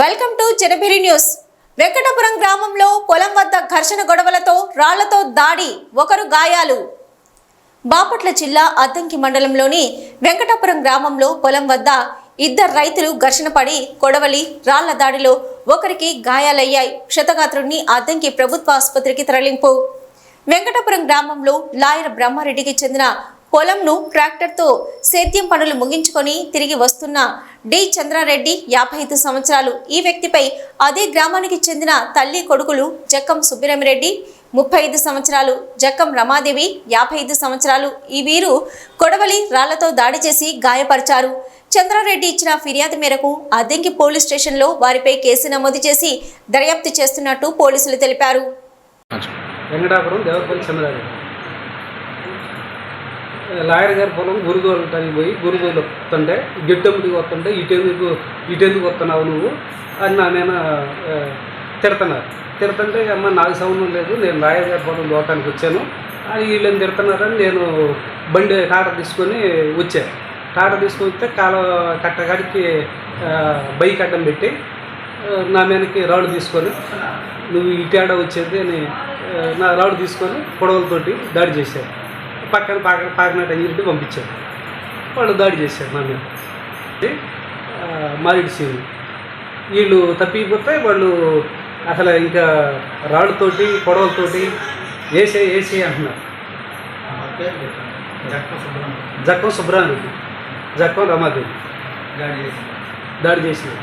Welcome to జెనబిరి news. Venkatapuram గ్రామంలో పొలం వద్ద ఘర్షణ గొడవలతో రాళ్ళతో దాడి ఒకరు గాయాలు. బాపట్ల జిల్లా అద్దంకి మండలంలోని వెంకటాపురం గ్రామంలో పొలం వద్ద ఇద్దరు రైతులు ఘర్షణ పడి కొడవలి రాళ్ళ దాడిలో ఒకరికి గాయాలయ్యాయి. క్షతగాత్రుడిని అద్దంకి ప్రభుత్వ ఆసుపత్రికి తరలింపు. వెంకటాపురం గ్రామంలో లాయర్ బ్రహ్మారెడ్డికి చెందిన పొలంను ట్రాక్టర్తో సేద్యం పనులు ముగించుకొని తిరిగి వస్తున్న డి చంద్రారెడ్డి యాభై ఐదు సంవత్సరాలు. ఈ వ్యక్తిపై అదే గ్రామానికి చెందిన తల్లి కొడుకులు జక్కం సుబ్బిరమిరెడ్డి ముప్పై ఐదు సంవత్సరాలు జక్కం రమాదేవి యాభై ఐదు సంవత్సరాలు. ఈ వీరు కొడవలి రాళ్ళతో దాడి చేసి గాయపరిచారు. చంద్రారెడ్డి ఇచ్చిన ఫిర్యాదు మేరకు అద్దెంకి పోలీస్ స్టేషన్లో వారిపై కేసు నమోదు చేసి దర్యాప్తు చేస్తున్నట్టు పోలీసులు తెలిపారు. లాయర్ గారి పొలం గురుగోలటానికి పోయి గురుగోలు వస్తుంటే గిట్టెమ్మటికి వస్తుంటే ఇటెందుకు ఇటెందుకు వస్తున్నావు నువ్వు? అని నా నేను తిడుతున్నారు. తిడుతుంటే అమ్మ నాకు సంబంధం లేదు నేను లాయర్ గారి పొలం దోటానికి వచ్చాను. అని వీళ్ళని తిడుతున్నారని నేను బండి టాట తీసుకొని వచ్చాను టాట తీసుకొని వస్తే కాల కట్టగాడికి బైక్ అడ్డం పెట్టి నా మీదకి రాళ్ళు తీసుకొని నువ్వు ఇటాడ వచ్చేది? అని నా రాళ్ళు తీసుకొని పొడవలతోటి దాడి చేశారు. పక్కన పాక పాకనట్టు అయ్యింటి పంపించారు. వాళ్ళు దాడి చేశారు నా మీద. మారేడు సీను వీళ్ళు తప్పిపోతే వాళ్ళు అసలు ఇంకా రాళ్ళతోటి పొడవలతోటి వేసే వేసే అంటున్నారు. జక్కం సుబ్రహ్మణ్యం. జక్కం రమాదేవి. దాడి చేసింది